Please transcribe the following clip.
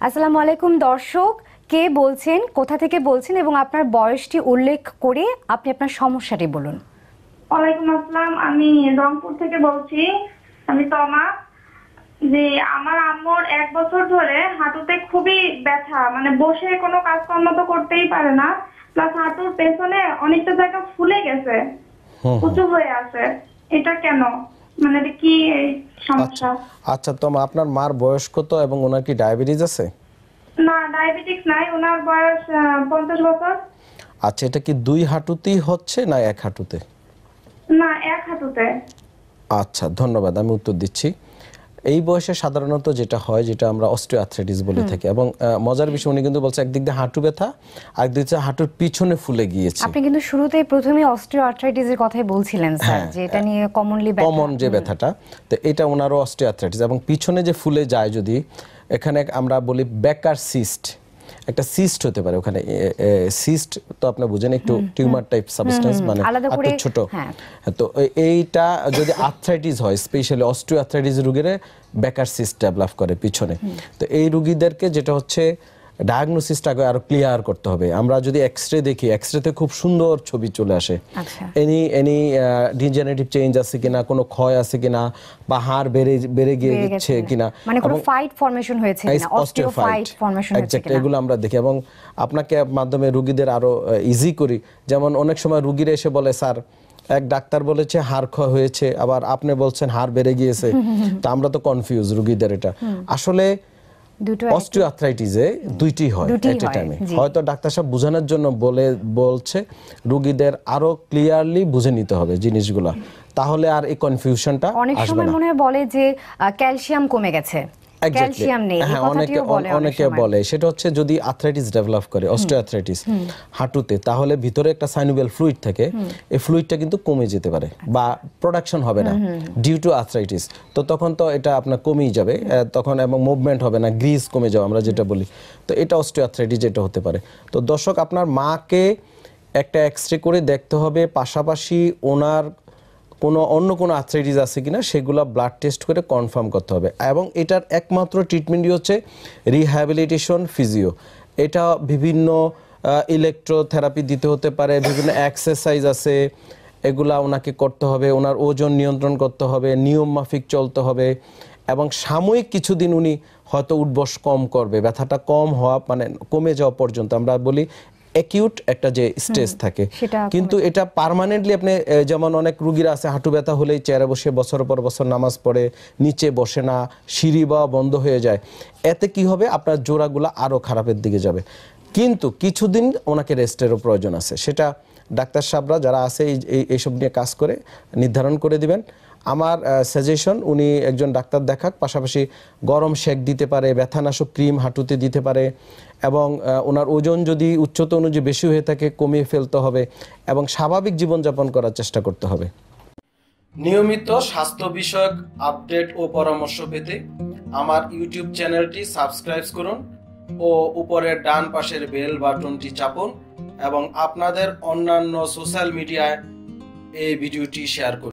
আসসালামু আলাইকুম দর্শক। কে বলছেন কোথা থেকে বলছেন এবং আপনার বয়সটি উল্লেখ করে আপনি আপনার সমস্যাটি বলুন। ওয়ালাইকুম আসসালাম আমি রংপুর থেকে বলছি। আমি তমা। যে আমার আম্মুর এক বছর ধরে হাঁটুতে খুবই ব্যথা মানে বসে কোনো কাজকর্ম তো করতেই পারে না। প্লাস হাঁটুর পেছনে অনেকটা জায়গা ফুলে গেছে হুম, হুম। উঁচু হয়ে আছে। এটা কেন? মানে কি সমস্যা? আচ্ছা তো আপনার মার বয়স কত এবং ওনার কি ডায়াবেটিস আছে? না ডায়াবেটিস নাই ওনার বয়স পঞ্চাশ বছর। আচ্ছা এটা কি দুই হাঁটুতেই হচ্ছে না এক হাঁটুতে? না এক হাঁটুতে। আচ্ছা ধন্যবাদ আমি উত্তর দিচ্ছি। এই বয়সে সাধারণত যেটা হয় যেটা আমরা অস্টিওআর্থ্রাইটিস বলে থাকি এবং মজার বিষয় উনি কিন্তু বলছে একদিক দিয়ে হাঁটু ব্যথা আরেকদিক দিয়ে হাঁটুর পিছনে ফুলে গিয়েছে। আপনি কিন্তু শুরুতেই প্রথমে অস্টিওআর্থ্রাইটিসের কথাই বলছিলেন স্যার হ্যাঁ, যে এটা নিয়ে কমনলি কমন যে ব্যথাটা তো এটা ওনারও অস্টিওআর্থ্রাইটিস এবং পিছনে যে ফুলে যায় যদি এখানে আমরা বলি বেকার সিস্ট একটা সিস্ট হতে পারে ওখানে সিস্ট তো আপনি বুঝেন একটু টিউমার টাইপ সাবস্টেন্স মানে একটু ছোট। হ্যাঁ। তো এইটা যদি আর্থ্রাইটিস হয় স্পেশালি অস্টিওআর্থ্রাইটিস রোগীরা বেকার সিস্ট ডেভেলপ করে পিছনে। তো এই রোগীদেরকে যেটা হচ্ছে ডায়াগনোসিসটাকে আরও ক্লিয়ার করতে হবে। আমরা যদি এক্স রে দেখি এক্সরেতে খুব সুন্দর ছবি চলে আসে। এনি এনি ডিজেনারেটিভ চেঞ্জ আছে কিনা কোনো ক্ষয় আছে কিনা বা হাড় বেড়ে বেড়ে গিয়ে বেড়ে গেছে গেছে। কিনা মানে কোনো ফাইট ফরমেশন হয়েছে কিনা অস্টিওফাইট ফরমেশন হয়েছে কিনা। এগুলো আমরা দেখি। এবং আপনাকে মাধ্যমে রুগীদের আরও ইজি করি। যেমন অনেক সময় রুগীরা এসে বলে স্যার এক ডাক্তার বলেছে হাড় ক্ষয় হয়েছে আবার আপনি বলছেন হাড় বেড়ে গিয়েছে। তো আমরা তো কনফিউজ রুগীদের এটা। আসলে অস্টিওআর্থ্রাইটিসে দুইটি হয় দুইটিই এট এ টাইমে হয়তো ডাক্তার সাহেব বোঝানোর জন্য বলে বলছে রুগীদের আরও ক্লিয়ারলি বুঝে নিতে হবে জিনিসগুলা। তাহলে আর এই কনফিউশনটা অনেক সময় মনে হয় বলে যে ক্যালসিয়াম কমে গেছে. ক্যালসিয়াম নেই এই হ্যাঁ অনেকে অনেক বলে সেটা হচ্ছে যদি আর্থ্রাইটিস ডেভেলপ করে অস্টিওআর্থ্রাইটিস হাঁটুতে তাহলে ভিতরে একটা ফ্লুইড থাকে এই ফ্লুইডটা কিন্তু কমে যেতে পারে বা প্রোডাকশন হবে না ডিউ টু আর্থ্রাইটিস তো তখন তো এটা আপনার কমেই যাবে তখন এবং মুভমেন্ট হবে না গ্রিজ কমে যাবে আমরা যেটা বলি। তো এটা অস্টিওআর্থ্রাইটিস যেটা হতে পারে। তো দর্শক আপনার মাকে একটা এক্সরে করে দেখতে হবে পাশাপাশি ওনার কোনো অন্য কোনো আর্থ্রাইটিস আছে কিনা সেগুলো ব্লাড টেস্ট করে কনফার্ম করতে হবে। এবং এটার একমাত্র ট্রিটমেন্টই হচ্ছে রিহ্যাবিলিটেশন ফিজিও এটা বিভিন্ন ইলেকট্রোথেরাপি দিতে হতে পারে, বিভিন্ন এক্সারসাইজ আছে, এগুলা ওনাকে করতে হবে, ওনার ওজন নিয়ন্ত্রণ করতে হবে, নিয়ম মাফিক চলতে হবে, এবং সাময়িক কিছুদিন উনি হয়তো উঠবস কম করবে, ব্যথাটা কম হওয়া মানে কমে যাওয়া পর্যন্ত। আমরা বলি অ্যাকিউট একটা যে স্টেজ থাকে। কিন্তু এটা পার্মানেন্টলি আপনি যেমন অনেক রুগীরা আছে হাঁটু ব্যথা হলেই চেয়ারে বসে বছর পর বছর নামাজ পড়ে নিচে বসে না সিঁড়ি বা বন্ধ হয়ে যায় এতে কি হবে? আপনার জোড়াগুলো আরও খারাপের দিকে যাবে। কিন্তু কিছুদিন ওনাকে রেস্টেরও প্রয়োজন আছে। সেটা ডাক্তার সাহেবরা যারা আছে এই এইসব নিয়ে কাজ করে নির্ধারণ করে দিবেন। আমার সাজেশন উনি একজন ডাক্তার দেখাক, পাশাপাশি গরম শেক দিতে পারে, ব্যথানাশক ক্রিম হাঁটুতে দিতে পারে, এবং ওনার ওজন যদি উচ্চতা অনুযায়ী বেশি হয়ে থাকে, কমিয়ে ফেলতে হবে, এবং স্বাভাবিক জীবনযাপন করার চেষ্টা করতে হবে। নিয়মিত স্বাস্থ্য বিষয়ক আপডেট ও পরামর্শ পেতে আমার ইউটিউব চ্যানেলটি সাবস্ক্রাইব করুন ও উপরের ডান পাশের বেল বাটনটি চাপুন এবং আপনাদের অন্যান্য সোশ্যাল মিডিয়ায় এই ভিডিওটি শেয়ার করুন।